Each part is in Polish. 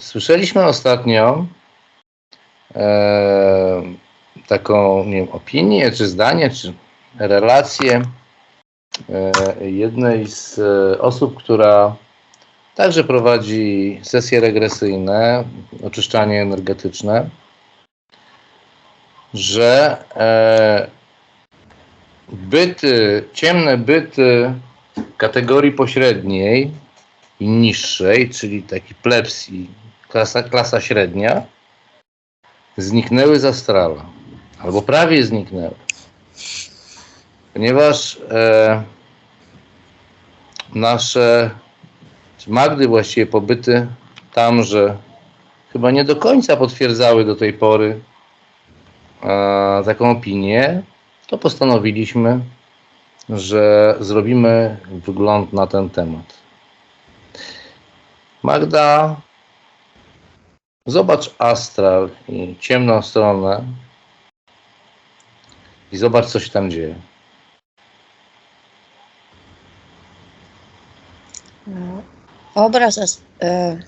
słyszeliśmy ostatnio e, taką nie wiem, opinię, czy zdanie, czy relację e, jednej z e, osób, która także prowadzi sesje regresyjne, oczyszczanie energetyczne, że e, byty, ciemne byty kategorii pośredniej i niższej, czyli taki plebs i klasa, klasa średnia, zniknęły z astrala. Albo prawie zniknęły. Ponieważ e, nasze, czy Magdy właściwie pobyty tamże chyba nie do końca potwierdzały do tej pory e, taką opinię, to postanowiliśmy, że zrobimy wgląd na ten temat. Magda, zobacz astral i ciemną stronę i zobacz, co się tam dzieje. No, obraz jest, e,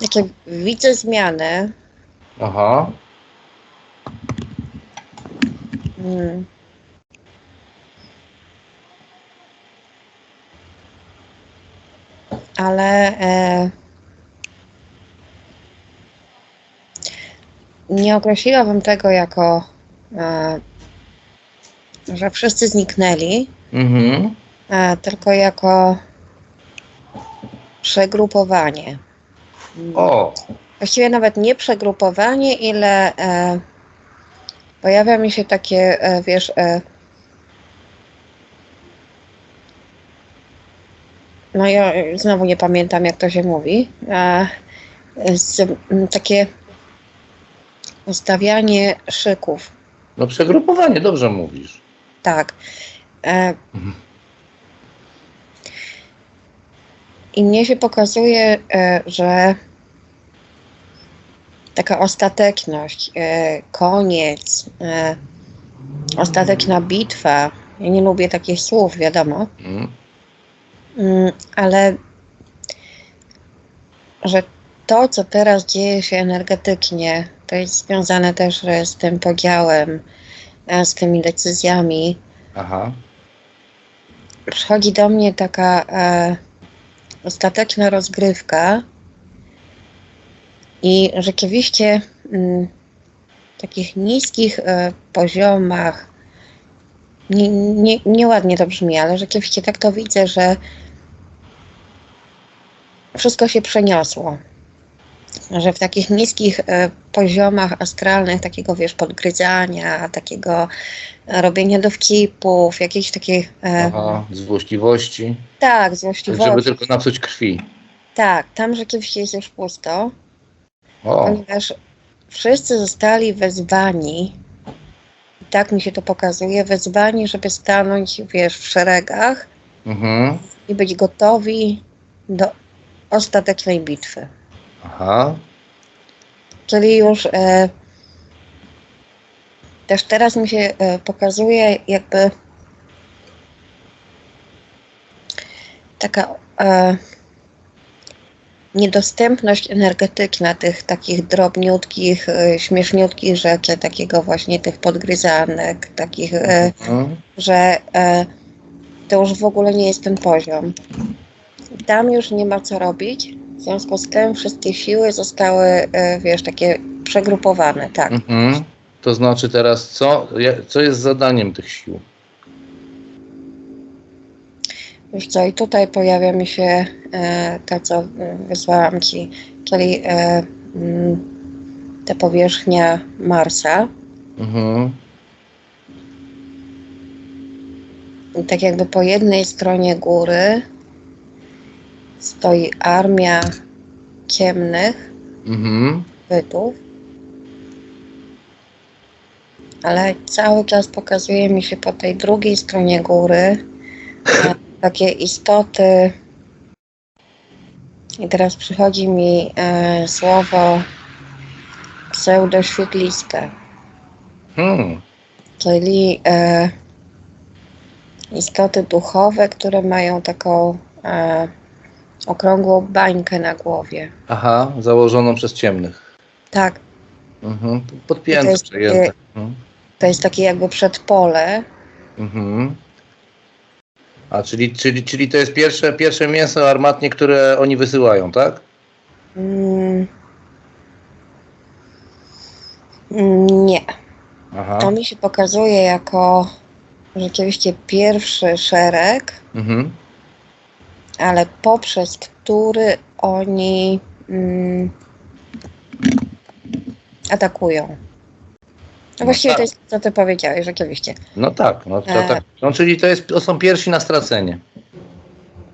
takie widzę zmiany. Aha, Mm. Ale e, nie określiłabym tego jako, e, że wszyscy zniknęli, mhm, e, tylko jako przegrupowanie. o, Właściwie nawet nie przegrupowanie, ile e, pojawia mi się takie, e, wiesz, no ja znowu nie pamiętam, jak to się mówi, z, takie ustawianie szyków, no przegrupowanie, dobrze mówisz. tak. E, Mhm. I mnie się pokazuje, e, że taka ostateczność, e, koniec, e, ostateczna bitwa. Ja nie lubię takich słów, wiadomo, mm, ale że to, co teraz dzieje się energetycznie, to jest związane też z tym podziałem, e, z tymi decyzjami. Aha, Przychodzi do mnie taka e, ostateczna rozgrywka i rzeczywiście mm, w takich niskich e, poziomach nie, nie, nieładnie to brzmi, ale rzeczywiście tak to widzę, że wszystko się przeniosło. Że w takich niskich e, poziomach astralnych, takiego wiesz, podgryzania, takiego e, robienia dowcipów, jakiejś takiej, e, aha, złośliwości, tak, złośliwości. żeby tylko napsuć krwi. Tak, tam rzeczywiście jest już pusto, O, ponieważ wszyscy zostali wezwani, tak mi się to pokazuje, wezwani, żeby stanąć, wiesz, w szeregach mhm, i być gotowi do ostatecznej bitwy. aha, Czyli już e, też teraz mi się e, pokazuje jakby taka e, niedostępność energetyczna tych takich drobniutkich, e, śmieszniutkich rzeczy, takiego właśnie tych podgryzanek, takich, e, mhm, że e, to już w ogóle nie jest ten poziom. Tam już nie ma co robić, w związku z tym wszystkie siły zostały, wiesz, takie przegrupowane, tak. mhm. To znaczy teraz co, co jest zadaniem tych sił? Wiesz co, i tutaj pojawia mi się e, to, co e, wysłałam Ci, czyli e, mm, ta powierzchnia Marsa. Mhm, I tak jakby po jednej stronie góry stoi armia ciemnych mhm, bytów, ale cały czas pokazuje mi się po tej drugiej stronie góry takie istoty. I teraz przychodzi mi e, słowo pseudoświetliske, hmm, czyli e, istoty duchowe, które mają taką e, okrągłą bańkę na głowie. Aha, założoną przez ciemnych. Tak, Mhm. To Podpięte, jest przejęte. takie- Mhm. to jest takie jakby przedpole. Mhm. A czyli, czyli, czyli to jest pierwsze, pierwsze mięso armatnie, które oni wysyłają, tak? Mm. Mm, Nie. Aha. To mi się pokazuje jako rzeczywiście pierwszy szereg, Mhm. ale poprzez który oni mm, atakują. No właściwie tak. to jest co ty powiedziałeś, rzeczywiście. No tak, no, to, E. tak. No, czyli to, jest, to są pierwsi na stracenie.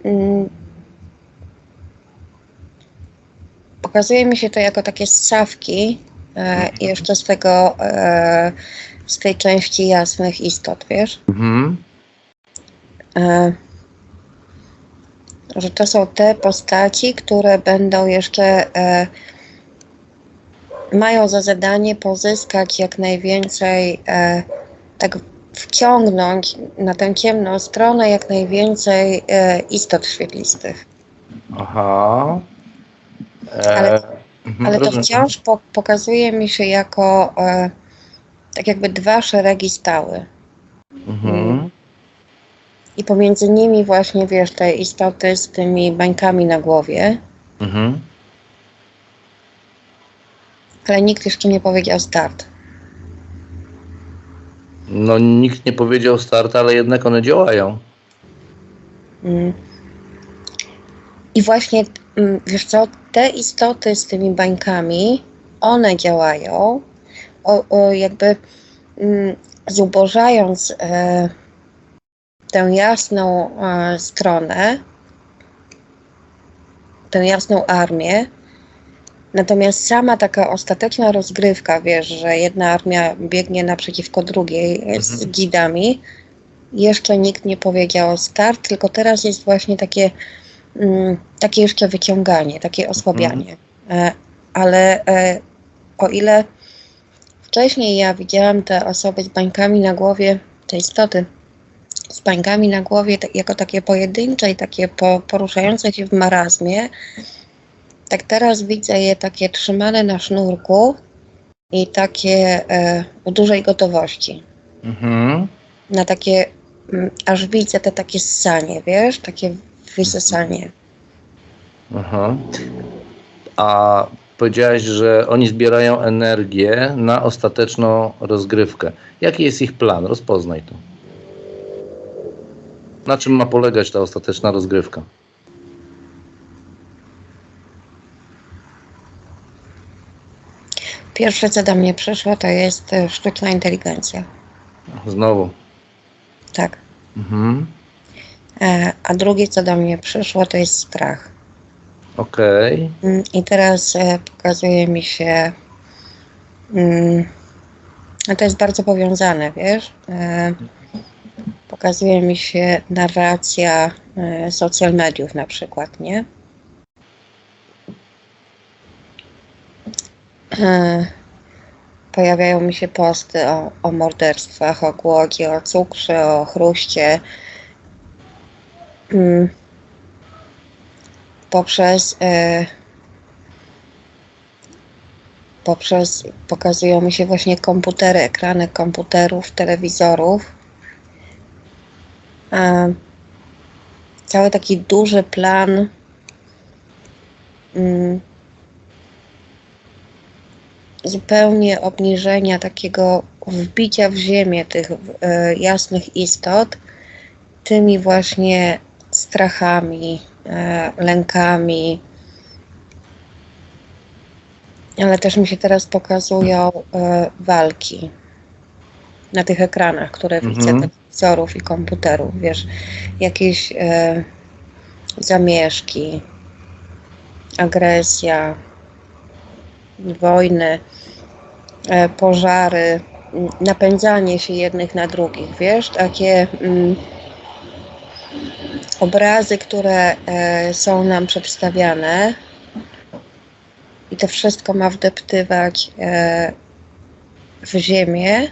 Mm. Pokazuje mi się to jako takie ssawki e, jeszcze z tego, e, z tej części jasnych istot, wiesz? Mhm. E, że to są te postaci, które będą jeszcze e, mają za zadanie pozyskać jak najwięcej, e, tak wciągnąć na tę ciemną stronę jak najwięcej e, istot świetlistych. Aha. E, Ale- mhm, Ale to wciąż po, pokazuje mi się jako e, tak jakby dwa szeregi stały. Mhm. I pomiędzy nimi właśnie, wiesz, te istoty z tymi bańkami na głowie, Mhm. Ale nikt jeszcze nie powiedział start. No nikt nie powiedział start, ale jednak one działają. Mm. I właśnie, mm, wiesz co, te istoty z tymi bańkami, one działają, o, o, jakby mm, zubożając e, tę jasną e, stronę, tę jasną armię. Natomiast sama taka ostateczna rozgrywka, wiesz, że jedna armia biegnie naprzeciwko drugiej z Mhm. gidami, jeszcze nikt nie powiedział start, tylko teraz jest właśnie takie, mm, takie jeszcze wyciąganie, takie osłabianie. E, ale e, o ile wcześniej ja widziałam te osoby z bańkami na głowie, te istoty z bańkami na głowie jako takie pojedyncze i takie po, poruszające się w marazmie, tak teraz widzę je takie trzymane na sznurku i takie e, w dużej gotowości Mhm. na takie, mm, aż widzę te takie ssanie, wiesz, takie wysysanie. Aha. A powiedziałeś, że oni zbierają energię na ostateczną rozgrywkę. Jaki jest ich plan? Rozpoznaj to. Na czym ma polegać ta ostateczna rozgrywka? Pierwsze, co do mnie przyszło, to jest e, sztuczna inteligencja, Znowu. tak. Mhm. E, a drugie, co do mnie przyszło, to jest strach. Okej. Mm, I teraz e, pokazuje mi się, mm, a to jest bardzo powiązane, wiesz, pokazuje mi się narracja social mediów na przykład, nie? Pojawiają mi się posty o, o morderstwach, o głodzie, o cukrze, o chruście. Mm, poprzez e, poprzez pokazują mi się właśnie komputery, ekrany komputerów, telewizorów. E, cały taki duży plan mm, zupełnie obniżenia takiego wbicia w ziemię tych e, jasnych istot tymi właśnie strachami, e, lękami. Ale też mi się teraz pokazują e, walki na tych ekranach, które Mhm. widzę, telewizorów i komputerów, wiesz, jakieś zamieszki, agresja, wojny, pożary, m, napędzanie się jednych na drugich, wiesz, takie mm, obrazy, które e, są nam przedstawiane i to wszystko ma wdeptywać e, w ziemię.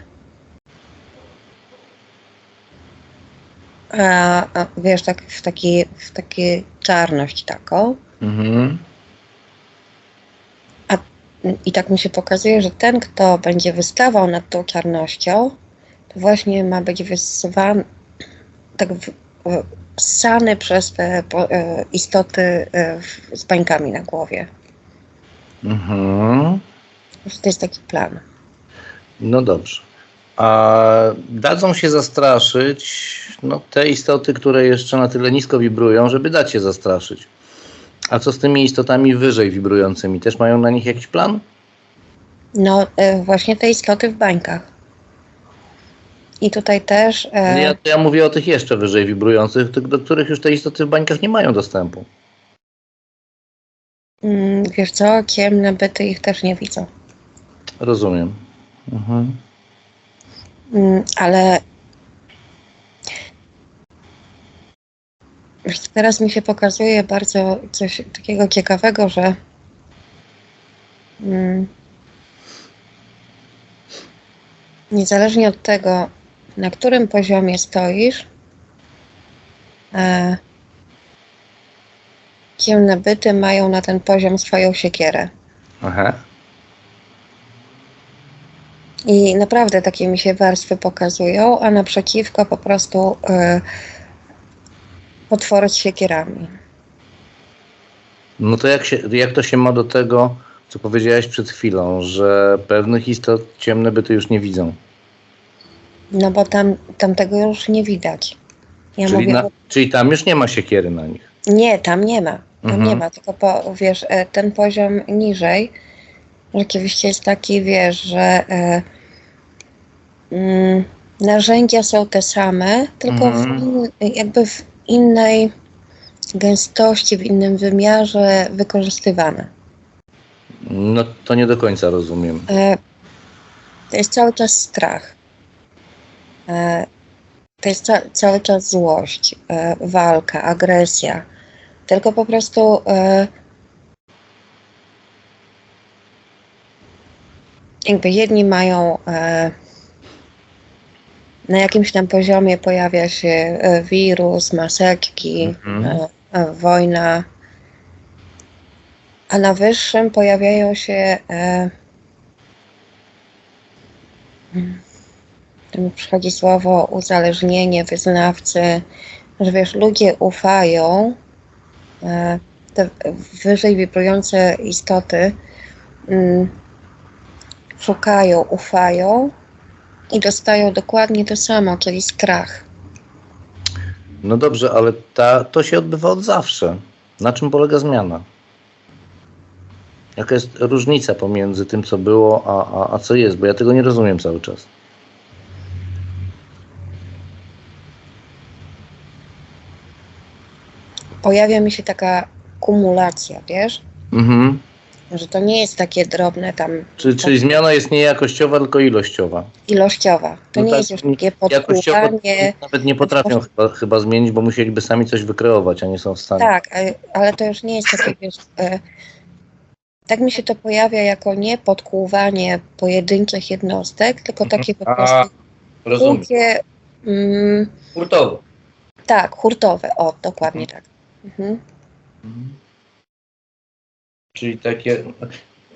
A, a wiesz, tak w taki, w taki czarność taką. Mhm. I tak mi się pokazuje, że ten, kto będzie wystawał nad tą czarnością, to właśnie ma być wysuwany, tak w, ssany przez te e, istoty e, z bańkami na głowie. Mhm. To jest taki plan. No dobrze. A dadzą się zastraszyć no, te istoty, które jeszcze na tyle nisko wibrują, żeby dać się zastraszyć. A co z tymi istotami wyżej wibrującymi? Też mają na nich jakiś plan? No e, właśnie te istoty w bańkach. I tutaj też, e, Ja, ja mówię o tych jeszcze wyżej wibrujących, do których już te istoty w bańkach nie mają dostępu. mm, wiesz co, ciemne byty ich też nie widzą. Rozumiem. Mhm. Mm, ale teraz mi się pokazuje bardzo coś takiego ciekawego, że mm, niezależnie od tego, na którym poziomie stoisz, e, ciemne byty mają na ten poziom swoją siekierę. Aha. I naprawdę takie mi się warstwy pokazują, a naprzeciwko po prostu e, potwory z siekierami. No to jak, się, jak to się ma do tego, co powiedziałaś przed chwilą, że pewnych istot ciemne byty już nie widzą? No bo tam, tam tego już nie widać. Ja czyli, mówię, na, czyli tam już nie ma siekiery na nich. nie, tam nie ma. Tam Mhm. nie ma, tylko po, wiesz, e, ten poziom niżej rzeczywiście jest taki, wiesz, że e, mm, narzędzia są te same, tylko Mhm. w jakby w innej gęstości, w innym wymiarze wykorzystywane. No to nie do końca rozumiem. E, to jest cały czas strach. E, to jest ca- cały czas złość, e, walka, agresja. Tylko po prostu e, jakby jedni mają e, na jakimś tam poziomie pojawia się e, wirus, maseczki, Mhm. e, e, wojna, a na wyższym pojawiają się e, mi przychodzi słowo uzależnienie, wyznawcy, że wiesz, ludzie ufają, e, te wyżej wibrujące istoty mm, szukają, ufają i dostają dokładnie to samo, czyli strach. No dobrze, ale ta, to się odbywa od zawsze. Na czym polega zmiana? Jaka jest różnica pomiędzy tym, co było, a, a, a co jest? Bo ja tego nie rozumiem cały czas. Pojawia mi się taka kumulacja, wiesz, Mhm. Że to nie jest takie drobne tam Czyli, czyli zmiana jest nie jakościowa, tylko ilościowa. ilościowa. To No nie tak, jest już takie podpływanie. nawet nie potrafią chyba, chyba zmienić, bo musieliby sami coś wykreować, a nie są w stanie. Tak, ale, ale to już nie jest takie, wiesz, e, tak mi się to pojawia jako nie podkłuwanie pojedynczych jednostek, tylko takie po prostu kółkie, mm, Hurtowo. tak, hurtowe, o, dokładnie tak. Mhm. Czyli takie,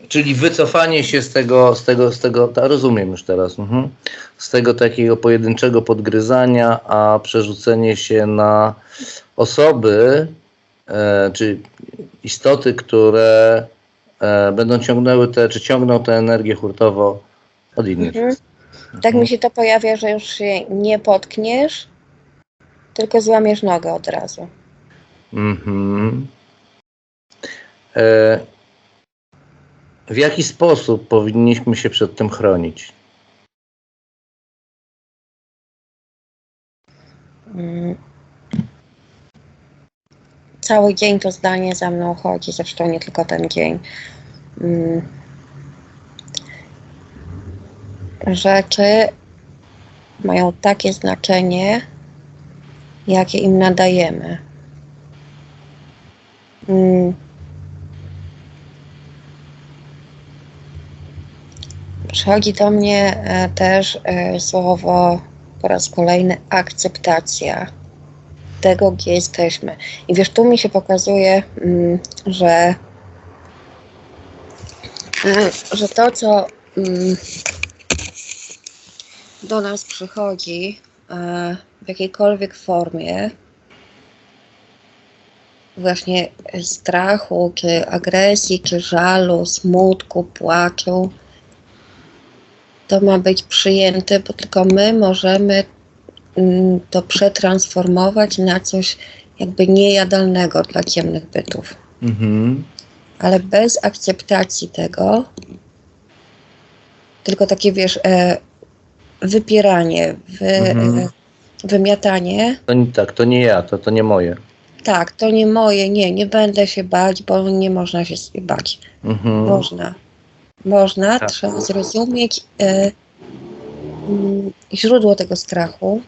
czyli wycofanie się z tego, z tego, z tego, ta, rozumiem już teraz, mhm. z tego takiego pojedynczego podgryzania, a przerzucenie się na osoby, e, czy istoty, które e, będą ciągnęły te, czy ciągną tę energię hurtowo od innych. Mhm. Tak mi się to pojawia, że już się nie potkniesz, tylko złamiesz nogę od razu. Mhm. E, w jaki sposób powinniśmy się przed tym chronić? Mm. Cały dzień to zdanie za mną chodzi, zresztą nie tylko ten dzień. Mm. Rzeczy mają takie znaczenie, jakie im nadajemy. Przychodzi do mnie e, też e, słowo po raz kolejny akceptacja. tego, gdzie jesteśmy. I wiesz, tu mi się pokazuje, mm, że, że to, co mm, do nas przychodzi e, w jakiejkolwiek formie, właśnie strachu, czy agresji, czy żalu, smutku, płaczu, to ma być przyjęte, bo tylko my możemy mm, to przetransformować na coś jakby niejadalnego dla ciemnych bytów. Mhm. Ale bez akceptacji tego, tylko takie wiesz, e, wypieranie, wy, Mhm. e, wymiatanie. To nie, tak, to nie ja, to, to nie moje. Tak, to nie moje, nie, nie będę się bać, bo nie można się bać. Mhm. Można. Można, Tak. trzeba zrozumieć e, mm, źródło tego strachu.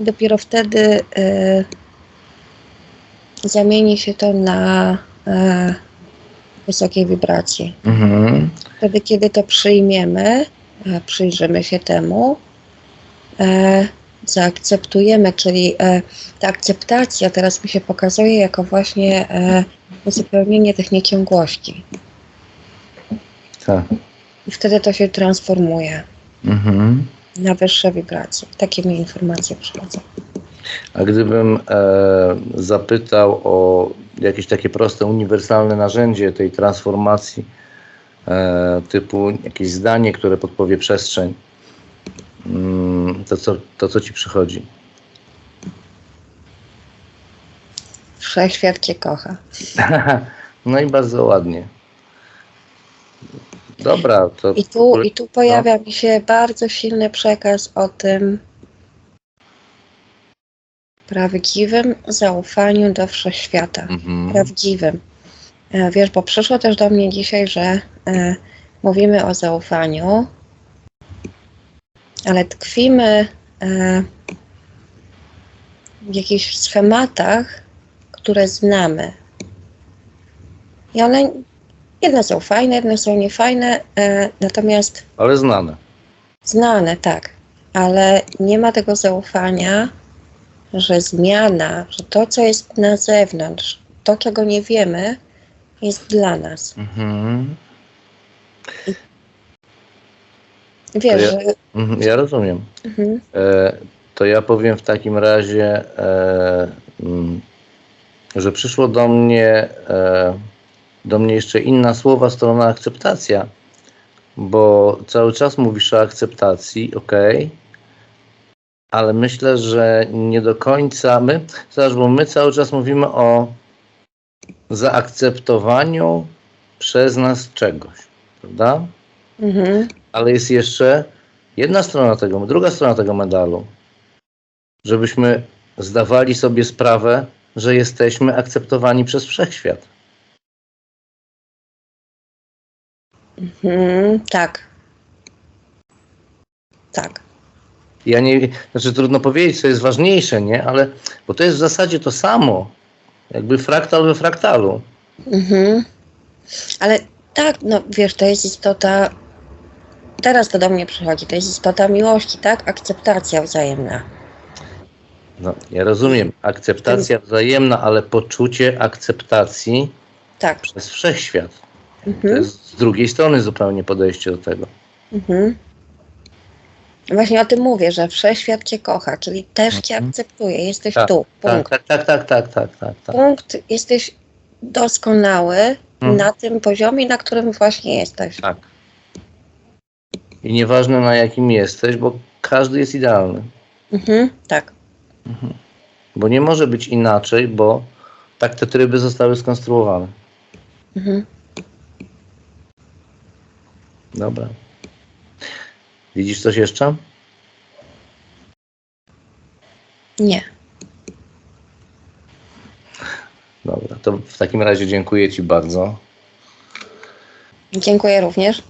Dopiero wtedy e, zamieni się to na e, wysokiej wibracji. Mhm. Wtedy, kiedy to przyjmiemy, przyjrzymy się temu, zaakceptujemy, czyli ta akceptacja teraz mi się pokazuje jako właśnie uzupełnienie tych nieciągłości. Tak. I wtedy to się transformuje Mhm. na wyższe wibracje. Takie mi informacje przychodzą. A gdybym e, zapytał o jakieś takie proste, uniwersalne narzędzie tej transformacji, e, typu jakieś zdanie, które podpowie przestrzeń, mm, to, co, to co ci przychodzi? Wszechświat cię kocha. no i bardzo ładnie. Dobra, to I tu, i tu pojawia mi się bardzo silny przekaz o tym prawdziwym zaufaniu do wszechświata. Mhm. prawdziwym. E, Wiesz, bo przyszło też do mnie dzisiaj, że e, mówimy o zaufaniu, ale tkwimy e, w jakichś schematach, które znamy. I one, jedne są fajne, jedne są niefajne, e, natomiast Ale znane. Znane, tak, ale nie ma tego zaufania, że zmiana, że to, co jest na zewnątrz, to, czego nie wiemy, jest dla nas. Mhm. Wiesz, ja- że. Mhm, Ja rozumiem. Mhm, E, to ja powiem w takim razie, e, mm, że przyszło do mnie, e, do mnie jeszcze inna słowa, strona akceptacja, bo cały czas mówisz o akceptacji, ok, ale myślę, że nie do końca my, zobacz, bo my cały czas mówimy o zaakceptowaniu przez nas czegoś, prawda? mhm, Ale jest jeszcze jedna strona tego, druga strona tego medalu. Żebyśmy zdawali sobie sprawę, że jesteśmy akceptowani przez wszechświat. mhm, tak. Tak. Ja nie, znaczy trudno powiedzieć, co jest ważniejsze, nie? Ale, bo to jest w zasadzie to samo. Jakby fraktal we fraktalu. Mhm. Ale tak, no wiesz, to jest istota. Teraz to do mnie przychodzi, to jest istota miłości, tak? Akceptacja wzajemna. No, ja rozumiem. Akceptacja wzajemna, ale poczucie akceptacji Tak. przez wszechświat. To Mhm. jest z drugiej strony zupełnie podejście do tego. Mhm. Właśnie o tym mówię, że wszechświat cię kocha, czyli też cię Mhm. akceptuje. Jesteś Tak, tu. Tak, Punkt. tak, tak, tak, tak, tak, tak, tak. Punkt. Jesteś doskonały Mhm. na tym poziomie, na którym właśnie jesteś. Tak. I nieważne na jakim jesteś, bo każdy jest idealny. Mhm. Tak. Bo nie może być inaczej, bo tak te tryby zostały skonstruowane. Mhm. Dobra. Widzisz coś jeszcze? Nie. Dobra, to w takim razie dziękuję Ci bardzo. Dziękuję również.